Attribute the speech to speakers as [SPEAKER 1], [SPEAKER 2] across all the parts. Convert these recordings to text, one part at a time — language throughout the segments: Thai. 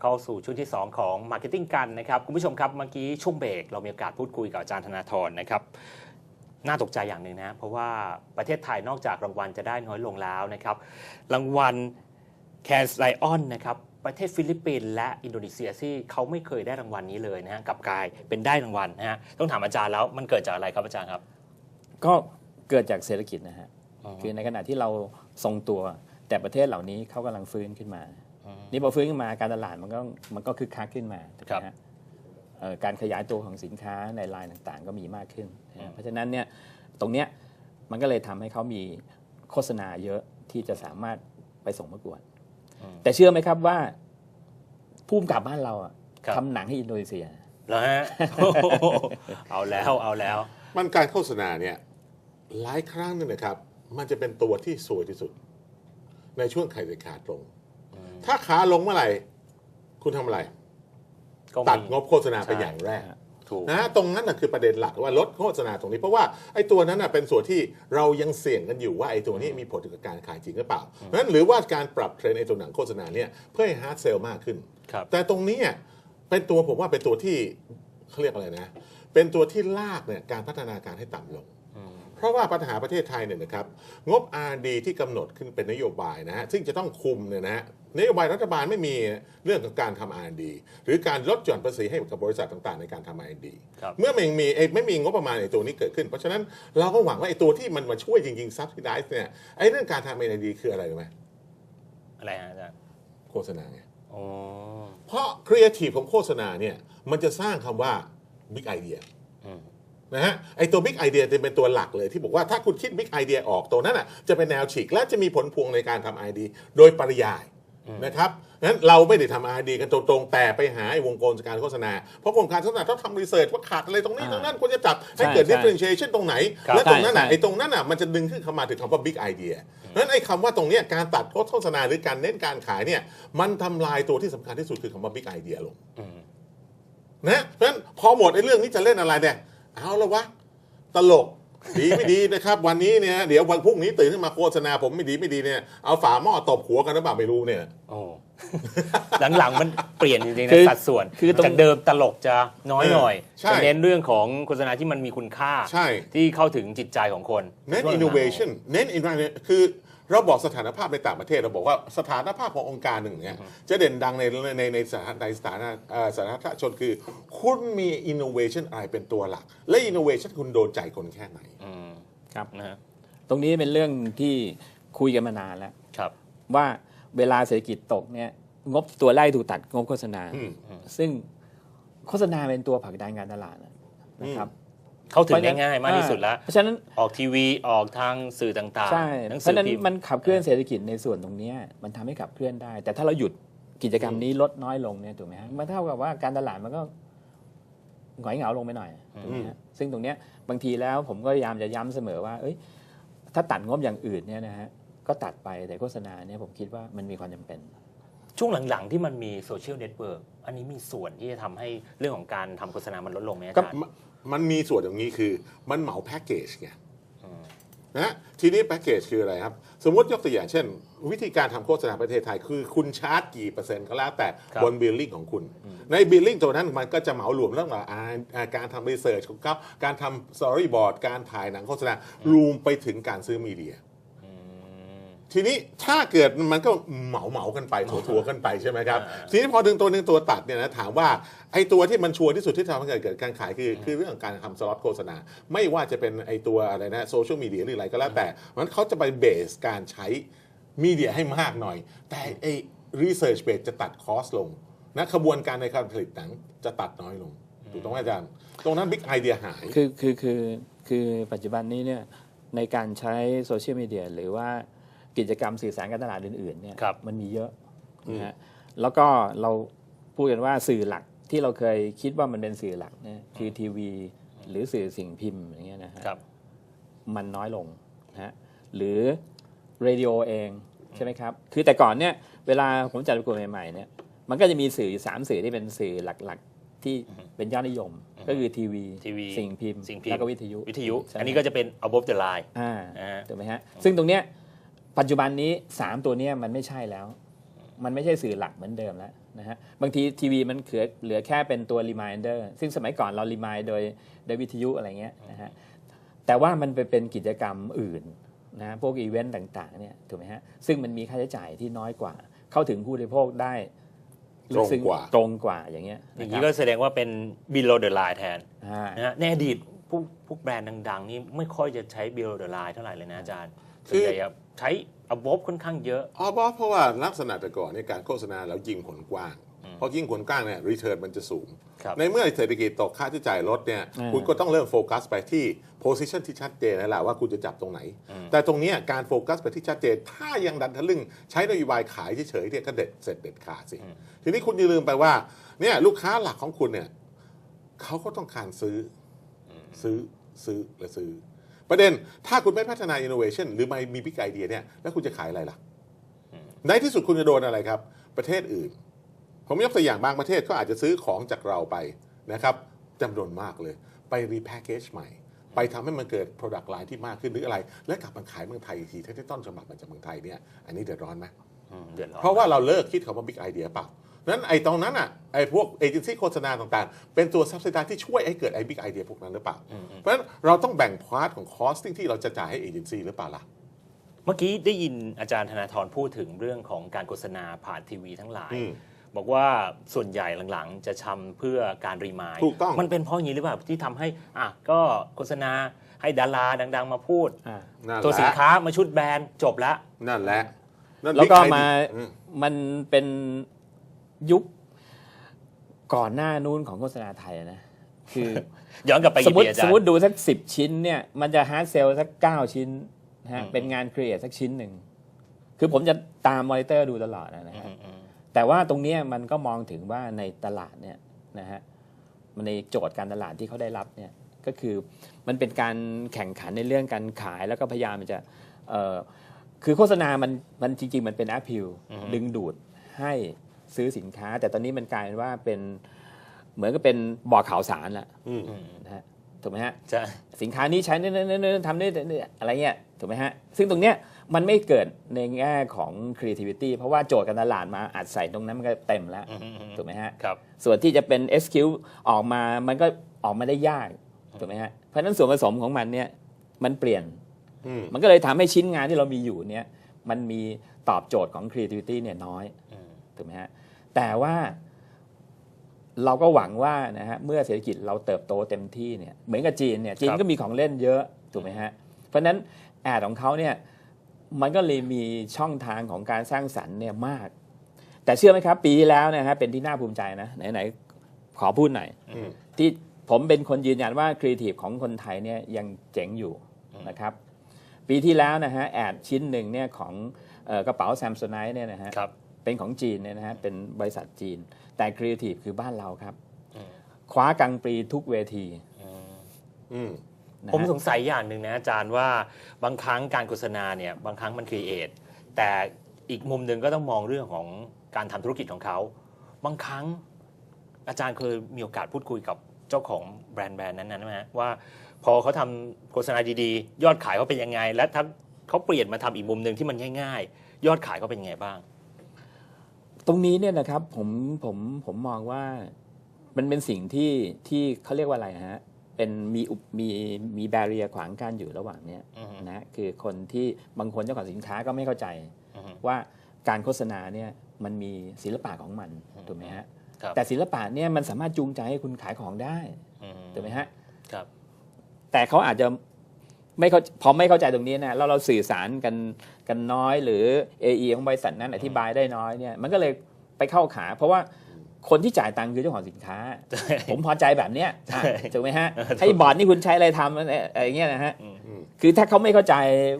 [SPEAKER 1] เข้าสู่ช่วงที่ 2 ของ Marketing กันนะครับ คุณผู้ชมครับ เมื่อกี้ช่วงเบรกเรามีโอกาสพูดคุยกับอาจารย์ธนาธรนะครับ น่าตกใจอย่างหนึ่งนะ เพราะว่าประเทศไทยนอกจากรางวัลจะได้น้อยลงแล้วนะครับ รางวัลแคสไลออนนะครับประเทศฟิลิปปินส์และอินโดนีเซียที่เขาไม่เคยได้รางวัลนี้เลยนะฮะกลับกลายเป็นได้รางวัลนะฮะต้องถามอาจารย์แล้วมันเกิดจากอะไรครับอาจารย์ครับ
[SPEAKER 2] ก็เกิดจากเศรษฐกิจนะฮะ
[SPEAKER 1] อ๋อ
[SPEAKER 2] คือในขณะที่เราทรงตัวแต่ประเทศเหล่านี้เขากำลังฟื้นขึ้นมา
[SPEAKER 1] อืม
[SPEAKER 2] นี่พอฟื้นขึ้นมาการตลาดมันก็มันก็คึกคักขึ้นมาถูกไห
[SPEAKER 1] ครั
[SPEAKER 2] ม
[SPEAKER 1] บ
[SPEAKER 2] ฮะเอ่อการขยายตัวของสินค้าในไลน์ต่างๆ ก็มีมากขึ้นนะฮะเพราะฉะนั้นเนี่ยตรงเนี้ยมันก็เลยทำให้เขามีโฆษณาเยอะที่จะสามารถไปส่งประกวด
[SPEAKER 1] อืม
[SPEAKER 2] แต่เชื่อไหมครับว่าผู้กำกับบ้านเราอะ
[SPEAKER 1] ครับ
[SPEAKER 2] ทำหนังให้อินโดนีเซีย
[SPEAKER 1] แล้วฮะเอาแล้วเอาแล้ว
[SPEAKER 3] มันการโฆษณาเนี่ยหลายครั้งเนี่ยนะครับ มันจะเป็นตัวที่สวยที่สุด ในช่วงไข่ในขาลง ถ้าขาลงเมื่อไหร่ คุณทำอะไร
[SPEAKER 1] ก็
[SPEAKER 3] ตัด
[SPEAKER 1] มี
[SPEAKER 3] งบโฆษณาไป
[SPEAKER 1] ใช่
[SPEAKER 3] อย่างแรก
[SPEAKER 1] ถูก
[SPEAKER 3] นะฮะตรงนั้นนะคือประเด็นหลักว่าลดโฆษณาตรงนี้ เพราะว่าไอ้ตัวนั้นนะเป็นส่วนที่เรายังเสี่ยงกันอยู่ว่าไอ้ตัวนี้มีผลกับการขายจริงหรือเปล่าเพราะฉะนั้นหรือว่าการปรับเทรนด์ไอ้ตัวหนังโฆษณาเนี่ยเพื่อให้ฮาร์ดเซลมากขึ้น
[SPEAKER 1] ครับ
[SPEAKER 3] แต่ตรงนี้อะเป็นตัวผมว่าเป็นตัวที่เขาเรียกอะไรนะ เป็นตัวที่ลากเนี่ยการพัฒนาการให้ต่ำลง เพราะว่าปัญหาประเทศไทยเนี่ยนะครับงบ R&D ที่กำหนดขึ้นเป็นนโยบายนะฮะซึ่งจะต้องคุมเนี่ยนะฮะ นโยบายรัฐบาลไม่มีเรื่องของการทำ R&D หรือการลดหย่อนภาษีให้กับบริษัทต่างๆ ในการทำ R&D
[SPEAKER 1] ครับ
[SPEAKER 3] เมื่อไม่มีเอ้ยไม่มีงบประมาณในตัวนี้เกิดขึ้น เพราะฉะนั้นเราก็หวังว่าไอ้ตัวที่มันมาช่วยจริงๆ subsidize เนี่ยไอ้เรื่องการทำ R&D คืออะไรรู้ไหม
[SPEAKER 1] อะไรฮะอาจารย์
[SPEAKER 3] โฆษณาไง
[SPEAKER 1] อ๋อ
[SPEAKER 3] เพราะครีเอทีฟของโฆษณาเนี่ยมันจะสร้างคำว่า big idea
[SPEAKER 1] อืม
[SPEAKER 3] นะฮะไอตัว big idea จะเป็นตัวหลักเลยที่บอกว่าถ้าคุณคิด big idea ออกตัวนั้นอะจะเป็นแนวฉีกและจะมีผลพวงในการทำ ID โดยปริยาย นะครับนั้นเราไม่ได้ทำ ID กันตรงๆแต่ไปหาไอ้วงกลการโฆษณา เพราะวงการโฆษณาต้องทำรีเสิร์ชว่าขาดอะไรตรงนี้
[SPEAKER 2] อ่า
[SPEAKER 3] ตรงนั้นควรจะจับให้เกิด
[SPEAKER 2] ใช่
[SPEAKER 3] differentiation ตรงไหน
[SPEAKER 1] ครับ
[SPEAKER 3] และตรงนั้นอะ
[SPEAKER 2] ใช่
[SPEAKER 3] ไอ้ตรงนั้นอะมันจะดึงขึ้นเข้ามาถึงคำว่า big idea นั้นไอ้คำว่าตรงเนี้ยการตัดโฆษณาหรือการเน้นการขายเนี่ยมันทำลายตัวที่สำคัญที่สุดคือคำว่า big idea ลง
[SPEAKER 1] อืม
[SPEAKER 3] นะเพราะฉะนั้นพอหมดไอ้เรื่องนี้จะเล่นอะไรเนี่ยเอาละวะตลก ดีไม่ดีนะครับ วันนี้เนี่ยเดี๋ยววันพรุ่งนี้ตื่นขึ้นมาโฆษณาผมไม่ดีไม่ดีเนี่ยเอาฝาหม้อตบหัวกันหรือเปล่าไม่รู้เนี่ย
[SPEAKER 1] โอ้หลังๆมันเปลี่ยนจริงๆ
[SPEAKER 2] คื
[SPEAKER 1] นะ
[SPEAKER 2] อ
[SPEAKER 1] สัดส่วน
[SPEAKER 2] คือตรง
[SPEAKER 1] จากเดิมตลกจะน้อยหน่อย
[SPEAKER 3] ใช่
[SPEAKER 1] จะเน้นเรื่องของโฆษณาที่มันมีคุณค่า
[SPEAKER 3] ใช่
[SPEAKER 1] ที่เข้าถึงจิตใจของคน
[SPEAKER 3] เน้น
[SPEAKER 1] ช่วงหลังๆ
[SPEAKER 3] innovation เน้น innovation คือ เราบอกสถานภาพในต่างประเทศเราบอกว่าสถานภาพขององค์การหนึ่งเนี่ยจะเด่นดังในในในสถานในสถานะเอ่อสาธารณชนคือ คุณมี innovation อะไรเป็นตัวหลัก และ innovation คุณโดนใจคนแค่ไหน
[SPEAKER 1] อืม
[SPEAKER 2] ครับ
[SPEAKER 1] นะฮะ
[SPEAKER 2] ตรงนี้เป็นเรื่องที่คุยกันมานานแล้ว
[SPEAKER 1] ครับ
[SPEAKER 2] ว่าเวลาเศรษฐกิจตกเนี่ยงบตัวไล่ถูกตัดงบโฆษณา
[SPEAKER 3] อืม
[SPEAKER 2] ซึ่งโฆษณาเป็นตัวผลักดันการตลาดนะครับ
[SPEAKER 1] เข้าถึงได้ง่ายมากที่สุดแล้ว
[SPEAKER 2] เพราะฉะนั้น
[SPEAKER 1] ออกทีวีออกทางสื่อต่าง
[SPEAKER 2] ใช่
[SPEAKER 1] ๆหนัง
[SPEAKER 2] เพ
[SPEAKER 1] สื
[SPEAKER 2] ราะ
[SPEAKER 1] อ
[SPEAKER 2] ฉะนั้น
[SPEAKER 1] พิมพ์
[SPEAKER 2] มันขับเคลื่อนเศรษฐกิจในส่วนตรงเนี้ยมันทำให้ขับเคลื่อนได้ แต่ถ้าเราหยุดกิจกรรมนี้ลดน้อยลงเนี่ยถูกไหมฮะมันเท่ากับว่าการตลาดมันก็หงอยเหงาลงไปหน่อยถูกไหมฮะซึ่งตรงเนี้ยบางทีแล้วผมก็พยายามจะย้ำเสมอว่า เอ้ย ถ้าตัดงบอย่างอื่นเนี่ยนะฮะก็ตัดไปแต่โฆษณาเนี่ยผมคิดว่ามันมีความจำเป็น
[SPEAKER 1] ช่วงหลังๆ ที่มันมีโซเชียลเน็ตเวิร์กอันนี้มีส่วนที่จะทำให้เรื่องของการทำโฆษณามันลดลงไหมอา
[SPEAKER 3] ก็
[SPEAKER 1] จารย์
[SPEAKER 3] มมันมีส่วนอย่างนี้คือมันเหมาแพ็กเกจไง
[SPEAKER 1] อืม
[SPEAKER 3] นะทีนี้แพ็กเกจคืออะไรครับ สมมติยกตัวอย่างเช่น วิธีการทำโฆษณาประเทศไทย คือคุณชาร์จกี่เปอร์เซ็นต์ก็แล้วแต่
[SPEAKER 1] ครับ
[SPEAKER 3] บนบิลลิ่งของคุณ ในบิลลิ่งตัวนั้นมันก็จะเหมารวมเรื่องของอ่าอ่าการทำรีเสิร์ชของเขาการทำสตอรี่บอร์ดการถ่ายหนังโฆษณารวมไปถึงการซื้อมีเดีย
[SPEAKER 1] อืม
[SPEAKER 3] ทีนี้ถ้าเกิดมันก็เหมาเหมาๆกันไปถัวถัวๆกันไปใช่ไหมครับ
[SPEAKER 1] อ่า
[SPEAKER 3] ทีนี้พอดึงตัวหนึงตัวตัดเนี่ยนะถามว่าไอ้ตัวที่มันชัวร์ที่สุดที่ทำให้เกิดการขายคือคือเรื่องของการทำสล็อตโฆษณา ไม่ว่าจะเป็นไอ้ตัวอะไรนะโซเชียลมีเดียหรืออะไรก็แล้วแต่มันเขาจะไปเบสการใช้มีเดียให้มากหน่อย แต่ไอ้รีเสิร์ชเบสจะตัดคอสลงนะขบวนการในการผลิตหนังจะตัดน้อยลงถูกต้องไหมอาจารย์ตรงนั้นบิ๊กไอเดียหาย
[SPEAKER 2] คือคือคือคือปัจจุบันนี้เนี่ยในการใช้โซเชียลมีเดียหรือว่า กิจกรรมสื่อสารการตลาดอื่นๆเนี่ย
[SPEAKER 1] ครับ
[SPEAKER 2] มันมีเยอะนะฮะแล้วก็เราพูดกันว่าสื่อหลักที่เราเคยคิดว่ามันเป็นสื่อหลักเนี่ยคือทีวี หรือสื่อสิ่งพิมพ์อย่างเงี้ยนะฮะ
[SPEAKER 1] ครับ
[SPEAKER 2] มันน้อยลงนะฮะหรือเรดิโอเองใช่ไหมครับ คือแต่ก่อนเนี่ยเวลาผมจัดประกวดใหม่ๆเนี่ยมันก็จะมีสื่อสามสื่อที่เป็นสื่อหลักๆที่เป็นยอดนิยม ก็คือทีวี
[SPEAKER 1] ทีวี
[SPEAKER 2] สิ่งพิมพ์
[SPEAKER 1] สิ่งพิมพ์
[SPEAKER 2] แล้วก็วิทยุ
[SPEAKER 1] วิทยุ
[SPEAKER 2] ใช่ไหม
[SPEAKER 1] อันนี้ก็จะเป็น above the line
[SPEAKER 2] อ่า
[SPEAKER 1] อ่า
[SPEAKER 2] ถูกไหมฮะซึ่งตรงเนี้ย ปัจจุบันนี้ 3 ตัวเนี้ยมันไม่ใช่แล้ว มันไม่ใช่สื่อหลักเหมือนเดิมแล้วนะฮะบางทีทีวีมันเหลือเหลือแค่เป็นตัว reminder ซึ่งสมัยก่อนเรา remind โดยโดยวิทยุอะไรเงี้ยนะฮะแต่ว่ามันไปเป็นกิจกรรมอื่นนะฮะพวกอีเวนต์ต่างๆเนี่ยถูกไหมฮะซึ่งมันมีค่าใช้จ่ายที่น้อยกว่า เข้าถึงผู้บริโภคได้ลึซึ้
[SPEAKER 3] ตรงกว่า
[SPEAKER 2] ตรงกว่าอย่างเงี้ย
[SPEAKER 1] อย่าง
[SPEAKER 2] นะ
[SPEAKER 1] นี้
[SPEAKER 2] ค
[SPEAKER 1] ก็
[SPEAKER 2] รับ
[SPEAKER 1] แสดงว่าเป็น below the line แทน
[SPEAKER 2] อ่า
[SPEAKER 1] นะฮะในอดีตพวกพวกแบรนด์ดัง ๆ นี่ไม่ค่อยจะใช้ below the line เท่าไหร่เลยนะอาจารย์
[SPEAKER 3] คื
[SPEAKER 1] ส่วน
[SPEAKER 3] อ
[SPEAKER 1] ใหญ่อะใช้ above ค่อนข้างเยอะ
[SPEAKER 3] อ๋อบอสเพราะว่าลักษณะแต่ก่อนในยการโฆษณาแล้วยิงผลกว้างเพราะยิงผลกว้างเนี่ยรีเทิร์นมันจะสูง
[SPEAKER 1] ครับ
[SPEAKER 3] ในเมื่อเศรษฐกิจตกค่าใช้จ่ายลดเนี่ย
[SPEAKER 2] อ่า
[SPEAKER 3] คุณก็ต้องเริ่มโฟกัสไปที่โพ i ิชันที่ชัดเจนแล้วล่ะว่าคุณจะจับตรงไหน แต่ตรงเนี้ยการโฟกัสไปที่ชัดเจน ถ้ายังดันทะลึ่งใช้นโยบายขายเฉยๆเนี่ยก็เด็ดเสร็จเด็ดขาดสิ ทีนี้คุณอย่าลืมไปว่าเนี่ยลูกค้าหลักของคุณเนี่ยเขาก็ต้องการซื้ออซื้อซื้อและซื้อ ประเด็นถ้าคุณไม่พัฒนา innovation หรือไม่มีบิ๊กไอเดียเนี่ยแล้วคุณจะขายอะไรล่ะ ในที่สุดคุณจะโดนอะไรครับ ประเทศอื่น ผมยกตัวอย่างบางประเทศก็อาจจะซื้อของจากเราไปนะครับจำนวนมากเลย ไปรีแพคเกจใหม่ ไปทำให้มันเกิด Product Line ที่มากขึ้นหรืออะไร แล้วกลับมาขายเมืองไทยอีกทีถ้าที่ต้นฉบับมาจากเมืองไทยเนี่ยอันนี้เดือดร้อนไหม
[SPEAKER 1] อืมเดือดร้อน
[SPEAKER 3] เพราะว่าเราเลิกคิดคำว่าบิ๊กไอเดียเปล่า นั้นไอ้ตรงนั้นอะไอ้พวกเอเจนซี่โฆษณาต่างๆ เป็นตัวซับซิดาที่ช่วยให้เกิดไอ้บิ๊กไอเดียพวกนั้นหรือเปล่า เพราะฉะนั้นเราต้องแบ่งพาร์ทของคอสติ้งที่เราจะจ่ายให้เอเจนซี่หรือเปล่าล่ะ
[SPEAKER 1] เมื่อกี้ได้ยินอาจารย์ธนาธรพูดถึงเรื่องของการโฆษณาผ่านทีวีทั้งหลาย
[SPEAKER 3] อืม
[SPEAKER 1] บอกว่าส่วนใหญ่หลังๆ จะทำเพื่อการรีมาย
[SPEAKER 3] ถูกต้อง
[SPEAKER 1] มันเป็นเพราะอย่างนี้หรือเปล่าที่ทำให้อะก็โฆษณาให้ดาราดัง ๆ มาพูด
[SPEAKER 2] อ่า
[SPEAKER 3] นั่น
[SPEAKER 1] ตัว
[SPEAKER 3] แห
[SPEAKER 1] สิน
[SPEAKER 3] ละ
[SPEAKER 1] ค้ามาชุดแบรนด์จบละ
[SPEAKER 3] นั่นแหละนั่น
[SPEAKER 2] แล้วก็
[SPEAKER 3] big idea
[SPEAKER 2] มา
[SPEAKER 3] อืม
[SPEAKER 2] มันเป็น ยุคก่อนหน้านู้นของโฆษณาไทยนะ คือ
[SPEAKER 1] ย้อนกลับไป
[SPEAKER 2] สม
[SPEAKER 1] กี่
[SPEAKER 2] ม
[SPEAKER 1] ปี
[SPEAKER 2] ติ
[SPEAKER 1] อา
[SPEAKER 2] ส
[SPEAKER 1] จามร
[SPEAKER 2] มติ
[SPEAKER 1] ย์
[SPEAKER 2] ดูสักสิบชิ้นเนี่ยมันจะฮาร์ดเซลสักเก้าชิ้นนะฮะ
[SPEAKER 1] อืม
[SPEAKER 2] เป็นงานครีเอทสักชิ้นหนึ่ง คือผมจะตามมอนิเตอร์ดูตลอดนะฮะ
[SPEAKER 1] อืมอืม
[SPEAKER 2] แต่ว่าตรงเนี้ยมันก็มองถึงว่าในตลาดเนี่ยนะฮะมันในโจทย์การตลาดที่เขาได้รับเนี่ยก็คือมันเป็นการแข่งขันในเรื่องการขายแล้วก็พยายามจะเอ่อคือโฆษณามันมันจริง ๆ มันเป็นแอปพิลดึงดูดให้ ซื้อสินค้า แต่ตอนนี้มันกลายเป็นว่าเป็นเหมือนกับเป็นบ่อข่าวสารละ
[SPEAKER 3] อืม
[SPEAKER 2] นะฮะถูกไหมฮะ
[SPEAKER 1] ใช่
[SPEAKER 2] สินค้านี้ใช้เนื้อๆๆๆทำนี่อะไรเงี้ยถูกไหมฮะซึ่งตรงเนี้ยมันไม่เกิดในแง่ของ creativity เพราะว่าโจทย์การตลาดมาอัดใส่ตรงนั้นมันก็เต็มแล้ว
[SPEAKER 1] อืมอืมอืม
[SPEAKER 2] ถูกไหมฮะ
[SPEAKER 1] ครับ
[SPEAKER 2] ส่วนที่จะเป็น SQ ออกมามันก็ออกมาได้ยากถูกไหมฮะเพราะฉะนั้นส่วนผสมของมันเนี่ยมันเปลี่ยน
[SPEAKER 3] อืม
[SPEAKER 2] มันก็เลยทำให้ชิ้นงานที่เรามีอยู่เนี่ยมันมีตอบโจทย์ของ creativity เนี่ยน้อย
[SPEAKER 1] อืม
[SPEAKER 2] ถูกไหมฮะแต่ว่าเราก็หวังว่านะฮะเมื่อเศรษฐกิจเราเติบโตเต็มที่เนี่ยเหมือนกับจีนเนี่ยจีนก็มีของเล่นเยอะถูกไหมฮะเพราะฉะนั้นแอดของเขาเนี่ยมันก็เลยมีช่องทางของการสร้างสรรค์เนี่ยมาก แต่เชื่อไหมครับ ปีที่แล้วนะฮะเป็นที่น่าภูมิใจนะไหนๆขอพูดหน่อย
[SPEAKER 3] อืม
[SPEAKER 2] ที่ผมเป็นคนยืนยันว่าครีเอทีฟของคนไทยเนี่ยยังเจ๋งอยู่นะครับ ปีที่แล้วนะฮะแอดชิ้นหนึ่งเนี่ยของเอ่อกระเป๋าแซมโซไนท์เนี่ยนะฮะ
[SPEAKER 1] ครับ
[SPEAKER 2] เป็นของจีนเนี่ยนะฮะเป็นบริษัทจีน แต่ครีเอทีฟคือบ้านเราครับ
[SPEAKER 1] อืม
[SPEAKER 2] คว้ากังปรีทุกเวที
[SPEAKER 3] อืม
[SPEAKER 2] นะ
[SPEAKER 1] ผม
[SPEAKER 2] ฮะ
[SPEAKER 1] สงสัยอย่างหนึ่งนะอาจารย์ว่าบางครั้งการโฆษณาเนี่ยบางครั้งมันครีเอทแต่อีกมุมหนึ่งก็ต้องมองเรื่องของการทำธุรกิจของเขาบางครั้งอาจารย์เคยมีโอกาสพูดคุยกับเจ้าของแบรนด์แบรนด์นั้นๆไหมฮะว่า พอเขาทำโฆษณาดีๆ ยอดขายเขาเป็นยังไง และถ้าเขาเปลี่ยนมาทำอีกมุมหนึ่งที่มันง่ายๆ ยอดขายเขาเป็นยังไงบ้าง
[SPEAKER 2] ตรงนี้เนี่ยนะครับผมผมผมมองว่ามันเป็นสิ่งที่ที่เขาเรียกว่าอะไรฮะเป็นมีอุปมีมีแบเรียขวางกั้นอยู่ระหว่างเนี้ย
[SPEAKER 1] อือฮึ
[SPEAKER 2] นะคือคนที่บางคนเจ้าของสินค้าก็ไม่เข้าใจ
[SPEAKER 1] อือฮึ
[SPEAKER 2] ว่าการโฆษณาเนี่ยมันมีศิลปะของมันถูกไหมฮะ
[SPEAKER 1] ครับ
[SPEAKER 2] แต่ศิลปะเนี่ยมันสามารถจูงใจให้คุณขายของได้
[SPEAKER 1] อืม
[SPEAKER 2] ถูกไหมฮะ
[SPEAKER 1] ครับ
[SPEAKER 2] แต่เขาอาจจะไม่เข้าพอไม่เข้าใจตรงนี้นะแล้วเราสื่อสารกัน กันน้อย หรือ AE ของบริษัทนั้นอธิบายได้น้อยเนี่ยมันก็เลยไปเข้าขา เพราะว่าคนที่จ่ายตังค์คือเจ้าของสินค้า ผมพอใจแบบเนี้ยอะถูกไหมฮะไอ้บอร์ดนี่คุณใช้อะไรทำอะไรอะไรเงี้ยนะฮะ
[SPEAKER 1] อืม
[SPEAKER 3] อืม
[SPEAKER 2] คือถ้าเขาไม่เข้าใจ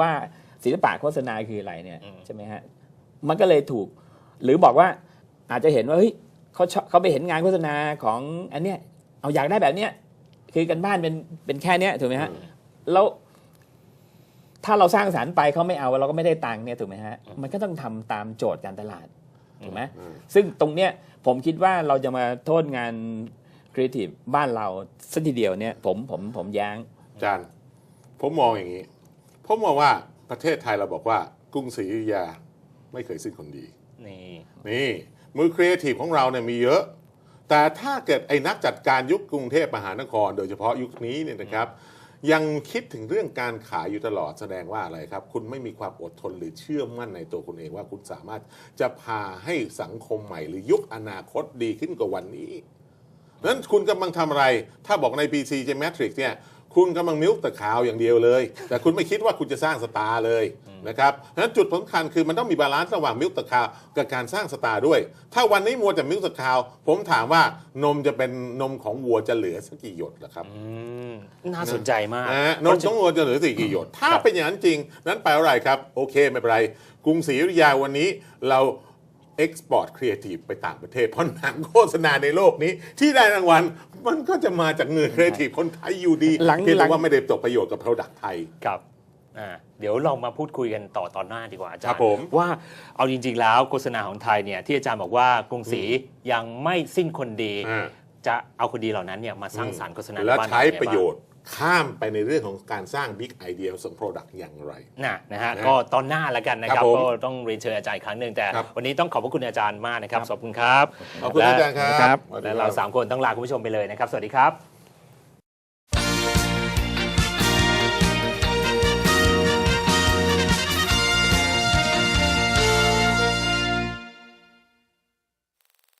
[SPEAKER 2] ว่าศิลปะโฆษณาคืออะไรเนี่ย
[SPEAKER 1] อืม
[SPEAKER 2] ใช่ไหมฮะมันก็เลยถูก หรือบอกว่าอาจจะเห็นว่าเฮ้ยเขาชอบเขาไปเห็นงานโฆษณาของอันเนี้ยเอาอยากได้แบบเนี้ยคือกันบ้านเป็นเป็นแค่เนี้ยถูกไหมฮะแล้ว ถ้าเราสร้างสารรค์ไปเขาไม่เอาเราก็ไม่ได้ตังค์เนี่ยถูกไหมฮะมันก็ต้องทำตามโจทย์การตลาดถูกไหม
[SPEAKER 3] อืม
[SPEAKER 2] ซึ่งตรงเนี้ยผมคิดว่าเราจะมาโทษงานครีเอทีฟบ้านเราสักทีเดียวเนี่ยผมผมผมแย้ง
[SPEAKER 3] อาจารย์ผมมองอย่างนี้ ผมมองว่าประเทศไทยเราบอกว่ากรุงศรีอยุธยาไม่เคยสิ้นคนดี
[SPEAKER 1] นี่
[SPEAKER 3] นี่มือครีเอทีฟของเราเนี่ยมีเยอะ แต่ถ้าเกิดไอ้นักจัดการยุคกรุงเทพมหานคร โดยเฉพาะยุคนี้เนี่ยนะครับ ยังคิดถึงเรื่องการขายอยู่ตลอดแสดงว่าอะไรครับ คุณไม่มีความอดทนหรือเชื่อมั่นในตัวคุณเองว่าคุณสามารถจะพาให้สังคมใหม่หรือยุคอนาคตดีขึ้นกว่าวันนี้นั้นคุณกำลังทำอะไร ถ้าบอกใน PC j Matrix เนี่ย คุณกำลังมิ้วแต่ข่าวอย่างเดียวเลย แต่คุณไม่คิดว่าคุณจะสร้างสตาร์เลยนะครับนั้นจุดสำคัญคือมันต้องมีบาลานซ์ระหว่างมิ้วแต่ข่าวกับการสร้างสตาร์ด้วย ถ้าวันนี้มัวแต่มิ้วแต่ข่าว ผมถามว่านมจะเป็นนมของวัวจะเหลือสักกี่หยดล่ะครับ
[SPEAKER 1] อืมน่าสนใจมาก
[SPEAKER 3] นะฮะนมต้องวัวจะเหลือสี่กี่หยด ถ้า
[SPEAKER 1] ครับ
[SPEAKER 3] เป็นอย่างนั้นจริง นั้นแปลว่าอะไรครับ โอเคไม่เป็นไรกรุงศรีอยุธยาวันนี้เราเอ็กซ์พอร์ตครีเอทีฟไปต่างประเทศ เพราะหนังโฆษณาในโลกนี้ที่ได้รางวัล มันก็จะมาจากเงินครีเอทีฟคนไทยอยู่ดี
[SPEAKER 2] หลัง
[SPEAKER 3] เพียง
[SPEAKER 2] หลั
[SPEAKER 3] แต่
[SPEAKER 2] ง
[SPEAKER 3] ว่าไม่ได้ตกประโยชน์กับ Product ไทย
[SPEAKER 1] กับอ่าเดี๋ยวเรามาพูดคุยกันต่อตอนหน้าดีกว่าอาจาร
[SPEAKER 3] ครั
[SPEAKER 1] ย์
[SPEAKER 3] บผม
[SPEAKER 1] ว่าเอาจริง ๆ แล้วโฆษณาของไทยเนี่ยที่อาจารย์บอกว่ากรุงศรียังไม่สิ้นคนดี
[SPEAKER 3] อ่า
[SPEAKER 1] จะเอาคนดีเหล่านั้นเนี่ยมาสร้างสรรค์โฆษณา
[SPEAKER 3] แล้ว
[SPEAKER 1] บ้าน
[SPEAKER 3] ใช้
[SPEAKER 1] เราเนี่
[SPEAKER 3] ประโยชน์ ข้ามไปในเรื่องของการสร้างบิ๊กไอเดียของ Product อย่างไร
[SPEAKER 1] นะนะฮะ
[SPEAKER 3] นะ
[SPEAKER 1] ก็ตอนหน้าแล้วกันนะค
[SPEAKER 3] ครั
[SPEAKER 1] รับบ
[SPEAKER 3] ผม
[SPEAKER 1] ก็ต้องเรียนเชิญอาจารย์อีกครั้งหนึ่งแต่
[SPEAKER 3] ครับ
[SPEAKER 1] วันนี้ต้องขอบพระคุณอาจารย์มากนะครับ ขอบคุณครับ
[SPEAKER 3] ขอบคุณอาจารย์ค
[SPEAKER 1] และ
[SPEAKER 3] รับ
[SPEAKER 1] และเราสามคนต้องลาคุณผู้ชมไปเลยนะครับ สวัสดีครับ